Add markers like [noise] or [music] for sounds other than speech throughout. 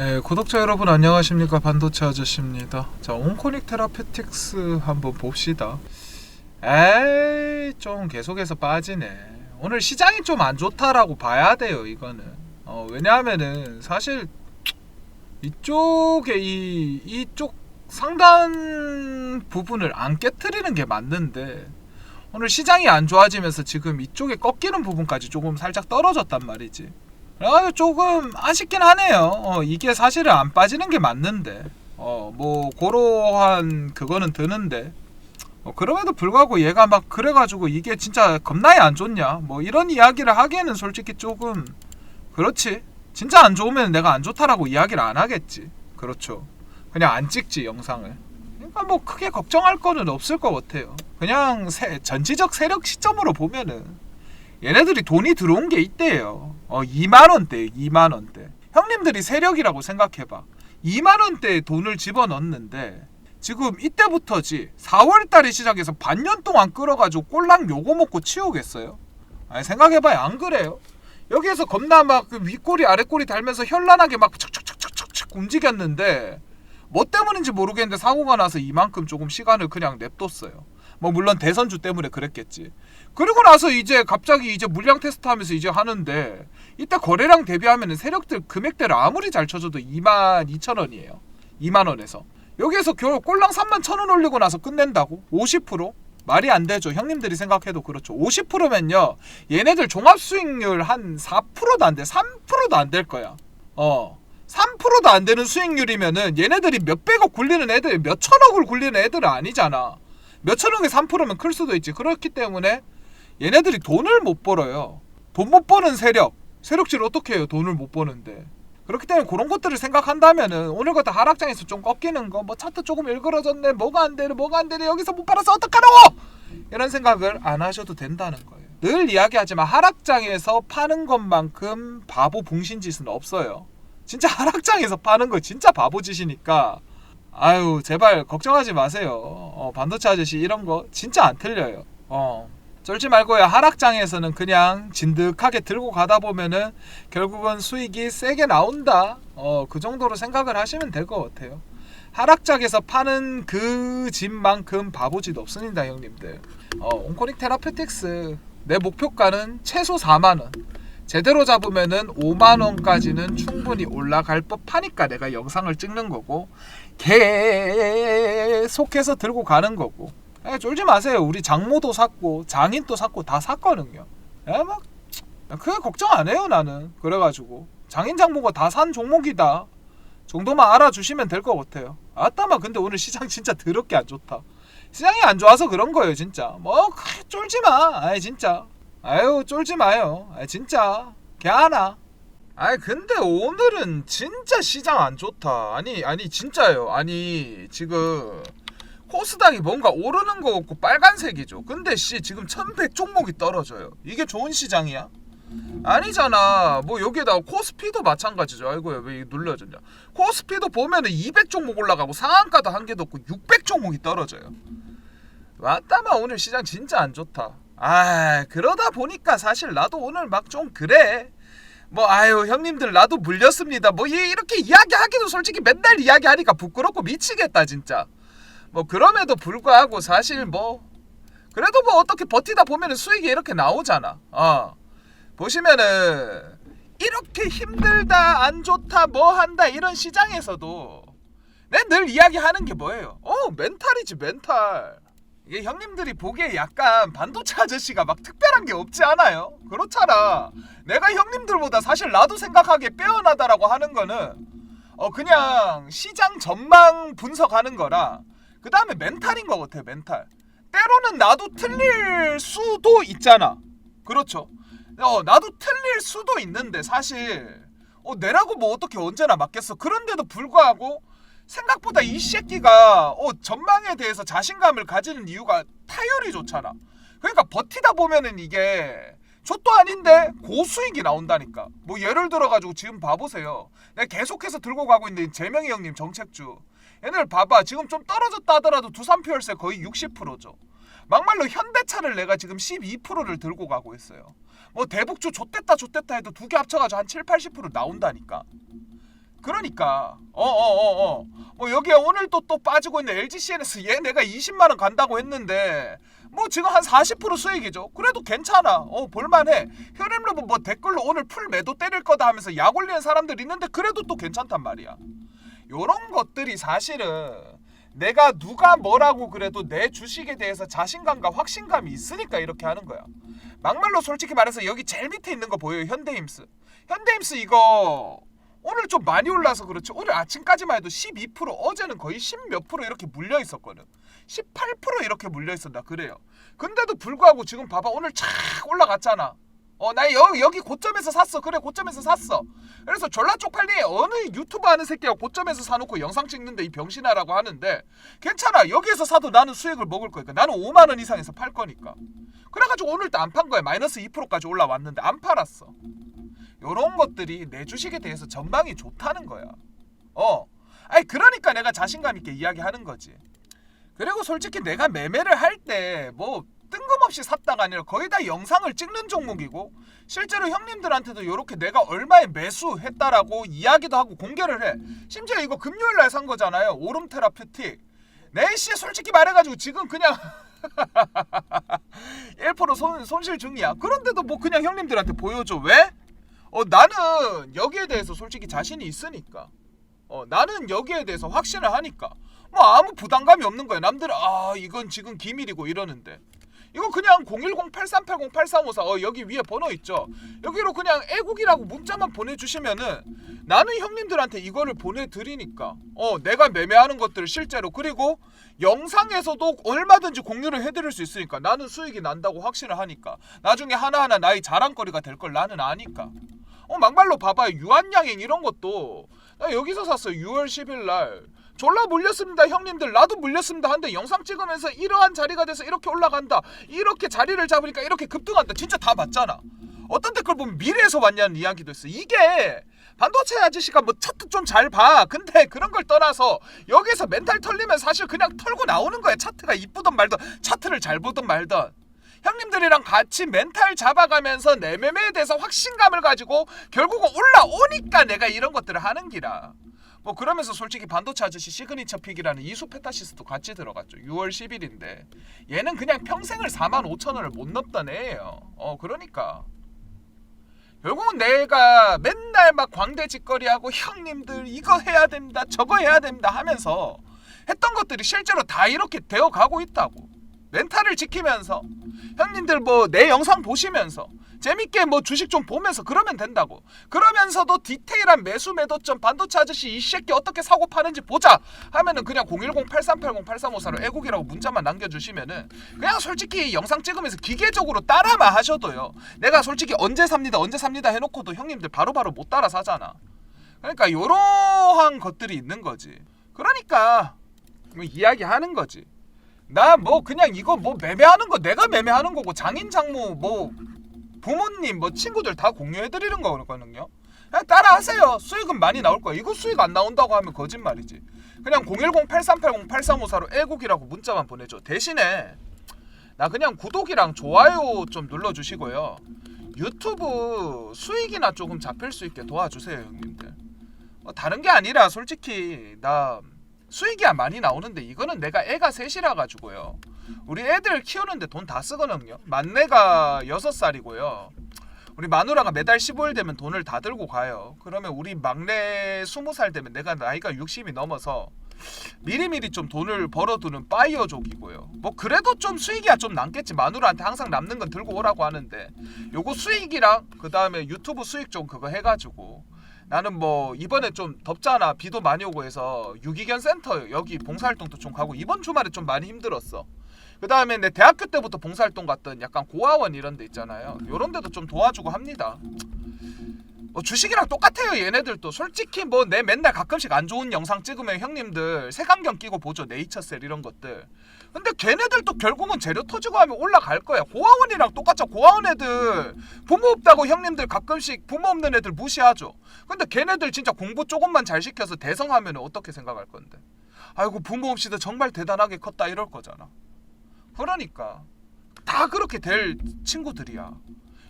네, 구독자 여러분 안녕하십니까 반도체 아저씨입니다. 자, 온코닉 테라페틱스 한번 봅시다. 에이, 좀 계속해서 빠지네. 오늘 시장이 좀 안 좋다라고 봐야 돼요, 이거는. 어, 왜냐하면은 사실 이쪽에 이 이쪽 상단 부분을 안 깨뜨리는 게 맞는데 오늘 시장이 안 좋아지면서 지금 이쪽에 꺾이는 부분까지 조금 살짝 떨어졌단 말이지. 아, 조금 아쉽긴 하네요. 어, 이게 사실은 안 빠지는 게 맞는데, 어, 뭐 고러한 그거는 드는데, 어, 그럼에도 불구하고 얘가 막 그래가지고 이게 진짜 겁나게 안 좋냐? 뭐 이런 이야기를 하기에는 솔직히 조금 그렇지. 진짜 안 좋으면 내가 안 좋다라고 이야기를 안 하겠지. 그렇죠. 그냥 안 찍지 영상을. 그러니까 뭐 크게 걱정할 거는 없을 것 같아요. 그냥 세, 전지적 세력 시점으로 보면은 얘네들이 돈이 들어온 게 있대요. 어, 2만 원대, 2만 원대. 형님들이 세력이라고 생각해봐. 2만 원대에 돈을 집어넣는데 지금 이때부터지 4월 달에 시작해서 반년 동안 끌어가지고 꼴랑 요거 먹고 치우겠어요? 아니 생각해봐요 안 그래요? 여기에서 겁나 막그 윗꼬리 아랫꼬리 달면서 현란하게 막 척척척척척 움직였는데 뭐 때문인지 모르겠는데 사고가 나서 이만큼 조금 시간을 그냥 냅뒀어요. 뭐 물론 대선주 때문에 그랬겠지. 그리고 나서 이제 갑자기 이제 물량 테스트하면서 이제 하는데 이때 거래량 대비하면 세력들 금액대를 아무리 잘 쳐줘도 2만 2천 원이에요. 2만 원에서 여기에서 겨우 꼴랑 3만 천 원 올리고 나서 끝낸다고? 50%? 말이 안 되죠. 형님들이 생각해도 그렇죠. 50%면요. 얘네들 종합 수익률 한 4%도 안 돼. 3%도 안 될 거야. 어. 3%도 안 되는 수익률이면은 얘네들이 몇백억 굴리는 애들, 몇천억을 굴리는 애들 은 아니잖아. 몇천억에 3%면 클 수도 있지. 그렇기 때문에 얘네들이 돈을 못 벌어요. 돈 못 버는 세력. 세력질 어떻게 해요? 돈을 못 버는데. 그렇기 때문에 그런 것들을 생각한다면은 오늘 같은 하락장에서 좀 꺾이는 거, 뭐 차트 조금 일그러졌네, 뭐가 안 되네, 뭐가 안 되네, 여기서 못 팔아서 어떡하라고! 이런 생각을 안 하셔도 된다는 거예요. 늘 이야기하지만 하락장에서 파는 것만큼 바보 붕신짓은 없어요. 진짜 하락장에서 파는 거 진짜 바보짓이니까 아유 제발 걱정하지 마세요. 어, 반도체 아저씨 이런 거 진짜 안 틀려요. 어. 쫄지 말고요. 하락장에서는 그냥 진득하게 들고 가다 보면은 결국은 수익이 세게 나온다. 어, 그 정도로 생각을 하시면 될 것 같아요. 하락장에서 파는 그 집만큼 바보짓 없습니다, 형님들. 어, 온코닉 테라페틱스 내 목표가는 최소 4만 원. 제대로 잡으면은 5만 원까지는 충분히 올라갈 법하니까 내가 영상을 찍는 거고 계속해서 들고 가는 거고. 에, 쫄지 마세요. 우리 장모도 샀고 장인도 샀고 다 샀거든요. 에, 막 그게 걱정 안 해요 나는. 그래가지고. 장인 장모가 다 산 종목이다. 정도만 알아주시면 될 것 같아요. 아따마 근데 오늘 시장 진짜 더럽게 안 좋다. 시장이 안 좋아서 그런 거예요 진짜. 뭐 크, 쫄지 마. 아이 진짜 아유 쫄지 마요. 아 진짜. 개하나? 아니 근데 오늘은 진짜 시장 안 좋다. 아니 아니 진짜요. 아니 지금 코스닥이 뭔가 오르는 거 같고 빨간색이죠. 근데 씨 지금 1100 종목이 떨어져요. 이게 좋은 시장이야? 아니잖아. 뭐 여기에다가 코스피도 마찬가지죠. 아이고야 왜 눌러졌냐. 코스피도 보면은 200 종목 올라가고 상한가도 한 개도 없고 600 종목이 떨어져요. 왔다마 오늘 시장 진짜 안 좋다 아 그러다 보니까 사실 나도 오늘 막 좀 그래. 뭐 아유 형님들 나도 물렸습니다. 뭐 이- 이렇게 이야기하기도 솔직히 맨날 이야기하니까 부끄럽고 미치겠다 진짜. 뭐 그럼에도 불구하고 사실 뭐 그래도 뭐 어떻게 버티다 보면은 수익이 이렇게 나오잖아. 어. 보시면은 이렇게 힘들다 안 좋다 뭐 한다 이런 시장에서도 내 늘 이야기하는 게 뭐예요? 어 멘탈이지 멘탈 이게 형님들이 보기에 약간 반도체 아저씨가 막 특별한 게 없지 않아요? 그렇잖아. 내가 형님들보다 사실 나도 생각하기에 빼어나다라고 하는 거는 어 그냥 시장 전망 분석하는 거라 그 다음에 멘탈인 것 같아 멘탈. 때로는 나도 틀릴 수도 있잖아. 그렇죠. 어 나도 틀릴 수도 있는데 사실 어 내라고 뭐 어떻게 언제나 맞겠어. 그런데도 불구하고 생각보다 이 새끼가 어, 전망에 대해서 자신감을 가지는 이유가 타율이 좋잖아. 그러니까 버티다 보면은 이게 족도 아닌데 고수익이 나온다니까. 뭐 예를 들어가지고 지금 봐보세요. 내가 계속해서 들고 가고 있는 재명이 형님 정책주. 얘들 봐봐 지금 좀 떨어졌다 하더라도 두산표 열세 거의 60%죠. 막말로 현대차를 내가 지금 12%를 들고 가고 있어요. 뭐 대북주 좆됐다 좆됐다 해도 두 개 합쳐가지고 한 7, 80% 나온다니까. 그러니까 어어 어어 뭐 여기에 오늘 또 또 빠지고 있는 LG CNS 얘 내가 20만 원 간다고 했는데 뭐 지금 한 40% 수익이죠. 그래도 괜찮아. 어 볼만해. 현임로브 뭐 댓글로 오늘 풀 매도 때릴 거다 하면서 약 올리는 사람들 있는데 그래도 또 괜찮단 말이야. 요런 것들이 사실은 내가 누가 뭐라고 그래도 내 주식에 대해서 자신감과 확신감이 있으니까 이렇게 하는 거야. 막말로 솔직히 말해서 여기 제일 밑에 있는 거 보여요. 현대임스. 현대임스 이거 오늘 좀 많이 올라서 그렇지. 오늘 아침까지만 해도 12% 어제는 거의 10몇 프로 이렇게 물려 있었거든. 18% 이렇게 물려 있었다 그래요. 근데도 불구하고 지금 봐봐 오늘 착 올라갔잖아. 어나 여기 여기 고점에서 샀어. 그래 고점에서 샀어. 그래서 졸라 쪽팔리 어느 유튜브 하는 새끼가 고점에서 사놓고 영상 찍는데 이 병신아라고 하는데 괜찮아 여기에서 사도 나는 수익을 먹을 거니까 나는 5만 원 이상에서 팔 거니까. 그래가지고 오늘 또안판 거야 마이너스 2%까지 올라왔는데 안 팔았어. 요런 것들이 내 주식에 대해서 전망이 좋다는 거야. 어. 아니 그러니까 내가 자신감 있게 이야기하는 거지. 그리고 솔직히 내가 매매를 할 때 뭐 뜬금없이 샀다가 아니라 거의 다 영상을 찍는 종목이고 실제로 형님들한테도 이렇게 내가 얼마에 매수했다라고 이야기도 하고 공개를 해. 심지어 이거 금요일 날 산 거잖아요. 오름 테라퓨틱. 내씨 솔직히 말해가지고 지금 그냥 [laughs] 1% 손, 손실 중이야. 그런데도 뭐 그냥 형님들한테 보여줘. 왜? 어 나는 여기에 대해서 솔직히 자신이 있으니까. 어 나는 여기에 대해서 확신을 하니까. 뭐 아무 부담감이 없는 거야. 남들은 아 이건 지금 기밀이고 이러는데. 이거 그냥 010-8380-8354 어, 여기 위에 번호 있죠. 여기로 그냥 애국이라고 문자만 보내주시면은 나는 형님들한테 이거를 보내드리니까 어 내가 매매하는 것들을 실제로 그리고 영상에서도 얼마든지 공유를 해드릴 수 있으니까 나는 수익이 난다고 확신을 하니까 나중에 하나하나 나의 자랑거리가 될 걸 나는 아니까 어 막말로 봐봐요. 유한양행 이런 것도. 나 여기서 샀어요. 6월 10일 날. 졸라 물렸습니다 형님들. 나도 물렸습니다 한데 영상 찍으면서 이러한 자리가 돼서 이렇게 올라간다. 이렇게 자리를 잡으니까 이렇게 급등한다. 진짜 다 맞잖아. 어떤 댓글 보면 미래에서 왔냐는 이야기도 있어. 이게 반도체 아저씨가 뭐 차트 좀 잘 봐. 근데 그런 걸 떠나서 여기서 멘탈 털리면 사실 그냥 털고 나오는 거야. 차트가 이쁘든 말든 차트를 잘 보든 말든 형님들이랑 같이 멘탈 잡아가면서 내 매매에 대해서 확신감을 가지고 결국은 올라오니까 내가 이런 것들을 하는 기라 뭐 그러면서 솔직히 반도체 아저씨 시그니처 픽이라는 이수 페타시스도 같이 들어갔죠. 6월 10일인데 얘는 그냥 평생을 4만 5천 원을 못 넘던 애예요. 어 그러니까 결국은 내가 맨날 막 광대 짓거리하고 형님들 이거 해야 됩니다 저거 해야 됩니다 하면서 했던 것들이 실제로 다 이렇게 되어 가고 있다고 멘탈을 지키면서 형님들 뭐 내 영상 보시면서 재밌게 뭐 주식 좀 보면서 그러면 된다고. 그러면서도 디테일한 매수 매도점 반도체 아저씨 이 새끼 어떻게 사고 파는지 보자 하면은 그냥 010-8380-8354로 애국이라고 문자만 남겨주시면은 그냥 솔직히 영상 찍으면서 기계적으로 따라만 하셔도요. 내가 솔직히 언제 삽니다 언제 삽니다 해놓고도 형님들 바로바로 못 따라 사잖아. 그러니까 요러한 것들이 있는 거지. 그러니까 뭐 이야기하는 거지 나 뭐 그냥 이거 뭐 매매하는 거 내가 매매하는 거고 장인 장모 뭐 부모님 뭐 친구들 다 공유해 드리는 거거든요. 그냥 따라하세요. 수익은 많이 나올 거야. 이거 수익 안 나온다고 하면 거짓말이지. 그냥 010-8380-8354로 애국이라고 문자만 보내줘. 대신에 나 그냥 구독이랑 좋아요 좀 눌러주시고요. 유튜브 수익이나 조금 잡힐 수 있게 도와주세요, 형님들. 어, 다른 게 아니라 솔직히 나 수익이 많이 나오는데 이거는 내가 애가 셋이라 가지고요. 우리 애들 키우는데 돈 다 쓰거든요. 만내가 6살이고요. 우리 마누라가 매달 15일 되면 돈을 다 들고 가요. 그러면 우리 막내 20살 되면 내가 나이가 60이 넘어서 미리미리 좀 돈을 벌어두는 파이어족이고요. 뭐 그래도 좀 수익이야 좀 남겠지. 마누라한테 항상 남는 건 들고 오라고 하는데 요거 수익이랑 그 다음에 유튜브 수익 좀 그거 해가지고 나는 뭐 이번에 좀 덥잖아 비도 많이 오고 해서 유기견 센터 여기 봉사활동도 좀 가고 이번 주말에 좀 많이 힘들었어. 그 다음에 내 대학교 때부터 봉사활동 갔던 약간 고아원 이런 데 있잖아요. 요런 데도 좀 도와주고 합니다. 뭐 주식이랑 똑같아요 얘네들도. 솔직히 뭐 내 맨날 가끔씩 안 좋은 영상 찍으면 형님들 색안경 끼고 보죠 네이처셀 이런 것들. 근데 걔네들도 결국은 재료 터지고 하면 올라갈 거야. 고아원이랑 똑같죠. 고아원 애들 부모 없다고 형님들 가끔씩 부모 없는 애들 무시하죠. 근데 걔네들 진짜 공부 조금만 잘 시켜서 대성하면 어떻게 생각할 건데? 아이고 부모 없이도 정말 대단하게 컸다 이럴 거잖아. 그러니까 다 그렇게 될 친구들이야.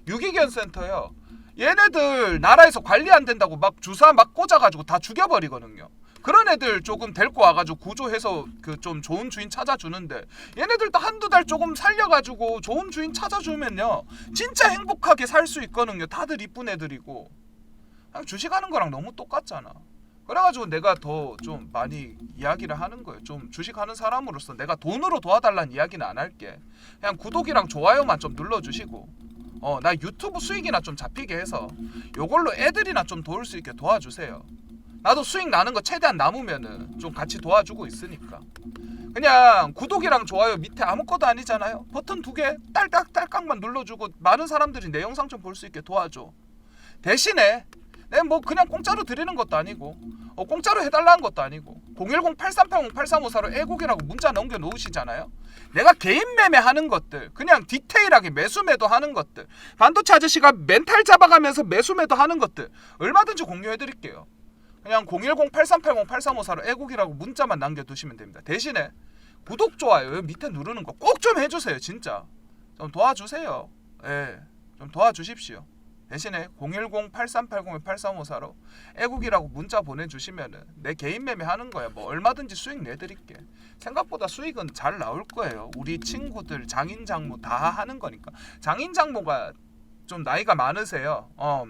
유기견 센터요 얘네들 나라에서 관리 안 된다고 막 주사 막 꽂아가지고 다 죽여버리거든요. 그런 애들 조금 데리고 와가지고 구조해서 그 좀 좋은 주인 찾아주는데 얘네들도 한두 달 조금 살려가지고 좋은 주인 찾아주면요 진짜 행복하게 살 수 있거든요. 다들 이쁜 애들이고 그냥 주식하는 거랑 너무 똑같잖아. 그래가지고 내가 더 좀 많이 이야기를 하는 거예요. 좀 주식하는 사람으로서 내가 돈으로 도와달라는 이야기는 안 할게. 그냥 구독이랑 좋아요만 좀 눌러주시고 어 나 유튜브 수익이나 좀 잡히게 해서 요걸로 애들이나 좀 도울 수 있게 도와주세요. 나도 수익 나는 거 최대한 남으면은 좀 같이 도와주고 있으니까. 그냥 구독이랑 좋아요 밑에 아무것도 아니잖아요. 버튼 두 개 딸깍딸깍만 눌러주고 많은 사람들이 내 영상 좀 볼 수 있게 도와줘. 대신에 뭐 그냥 공짜로 드리는 것도 아니고 어, 공짜로 해달라는 것도 아니고 010-8380-8354로 애국이라고 문자 넘겨 놓으시잖아요. 내가 개인 매매하는 것들 그냥 디테일하게 매수 매도 하는 것들 반도체 아저씨가 멘탈 잡아가면서 매수 매도 하는 것들 얼마든지 공유해 드릴게요. 그냥 010-8380-8354로 애국이라고 문자만 남겨두시면 됩니다. 대신에 구독 좋아요 밑에 누르는 거 꼭 좀 해주세요 진짜 좀 도와주세요. 예, 좀 도와주십시오. 대신에 010-8380-8354로 애국이라고 문자 보내주시면은 내 개인 매매 하는 거야. 뭐 얼마든지 수익 내드릴게. 생각보다 수익은 잘 나올 거예요. 우리 친구들 장인 장모 다 하는 거니까. 장인 장모가 좀 나이가 많으세요. 어,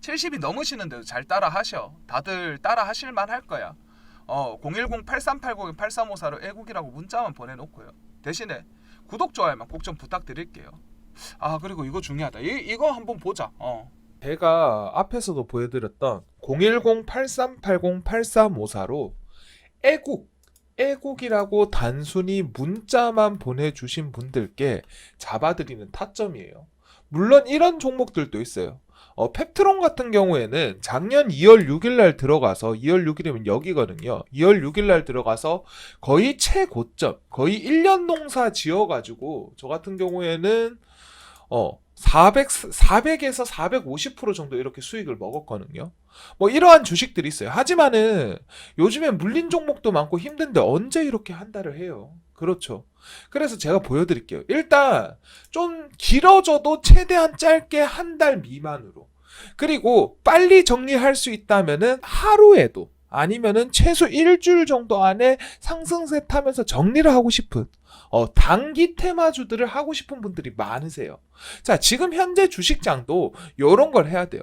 70이 넘으시는데도 잘 따라 하셔. 다들 따라 하실 만 할 거야. 어, 010-8380-8354로 애국이라고 문자만 보내놓고요. 대신에 구독 좋아요만 꼭 좀 부탁드릴게요. 아 그리고 이거 중요하다. 이, 이거 한번 보자. 어. 제가 앞에서도 보여드렸던 010-8380-8354로 애국, 애국이라고 단순히 문자만 보내주신 분들께 잡아드리는 타점이에요. 물론 이런 종목들도 있어요. 어, 펩트론 같은 경우에는 작년 2월 6일 날 들어가서 2월 6일이면 여기거든요. 2월 6일 날 들어가서 거의 최고점, 거의 1년 농사 지어 가지고 저 같은 경우에는 어, 400, 400에서 450% 정도 이렇게 수익을 먹었거든요. 뭐 이러한 주식들이 있어요. 하지만은 요즘에 물린 종목도 많고 힘든데 언제 이렇게 한 달을 해요? 그렇죠. 그래서 제가 보여드릴게요. 일단 좀 길어져도 최대한 짧게 한 달 미만으로. 그리고 빨리 정리할 수 있다면은 하루에도 아니면은 최소 일주일 정도 안에 상승세 타면서 정리를 하고 싶은 어, 단기 테마주들을 하고 싶은 분들이 많으세요. 자, 지금 현재 주식장도 이런 걸 해야 돼요.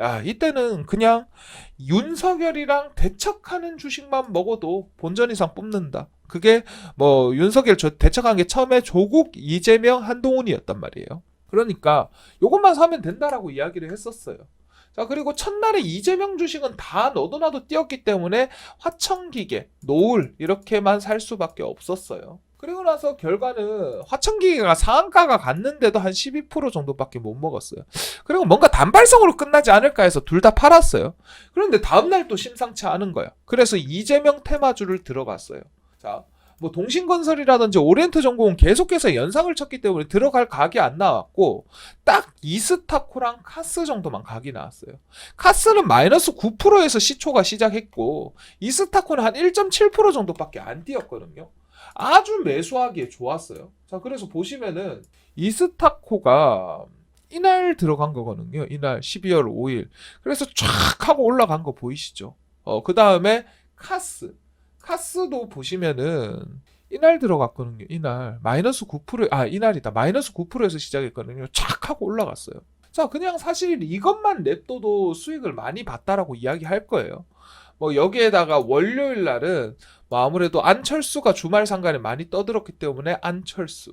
야, 이때는 그냥 윤석열이랑 대척하는 주식만 먹어도 본전 이상 뽑는다. 그게 뭐 윤석열 저- 대척한 게 처음에 조국, 이재명, 한동훈이었단 말이에요. 그러니까 요것만 사면 된다라고 이야기를 했었어요. 자, 그리고 첫날에 이재명 주식은 다 너도 나도 뛰었기 때문에 화천기계, 노을 이렇게만 살 수밖에 없었어요. 그리고 나서 결과는 화천기계가 상한가가 갔는데도 한 12% 정도밖에 못 먹었어요. 그리고 뭔가 단발성으로 끝나지 않을까 해서 둘 다 팔았어요. 그런데 다음날 또 심상치 않은 거야. 그래서 이재명 테마주를 들어갔어요. 자, 뭐 동신건설이라든지 오리엔트 전공은 계속해서 연상을 쳤기 때문에 들어갈 각이 안 나왔고 딱 이스타코랑 카스 정도만 각이 나왔어요. 카스는 마이너스 9%에서 시초가 시작했고 이스타코는 한 1.7% 정도밖에 안 뛰었거든요. 아주 매수하기에 좋았어요. 자, 그래서 보시면은 이스타코가 이날 들어간 거거든요. 이날 12월 5일. 그래서 쫙 하고 올라간 거 보이시죠? 어, 그 다음에 카스. 카스도 보시면은 이날 들어갔거든요. 이날 마이너스 9% 아, 이날이다. 마이너스 9%에서 시작했거든요. 쫙 하고 올라갔어요. 자, 그냥 사실 이것만 냅둬도 수익을 많이 봤다라고 이야기할 거예요. 뭐 여기에다가 월요일 날은 뭐 아무래도 안철수가 주말 상간에 많이 떠들었기 때문에 안철수,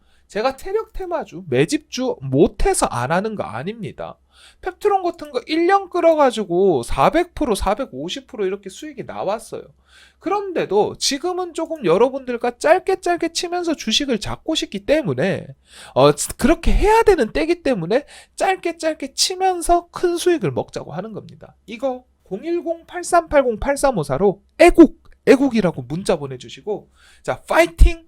제가 태력 테마주, 매집주 못해서 안 하는 거 아닙니다. 펩트론 같은 거 1년 끌어가지고 400%, 450% 이렇게 수익이 나왔어요. 그런데도 지금은 조금 여러분들과 짧게 짧게 치면서 주식을 잡고 싶기 때문에 어, 그렇게 해야 되는 때기 때문에 짧게 짧게 치면서 큰 수익을 먹자고 하는 겁니다. 이거 010-8380-8354로 애국 애국이라고 문자 보내주시고 자 파이팅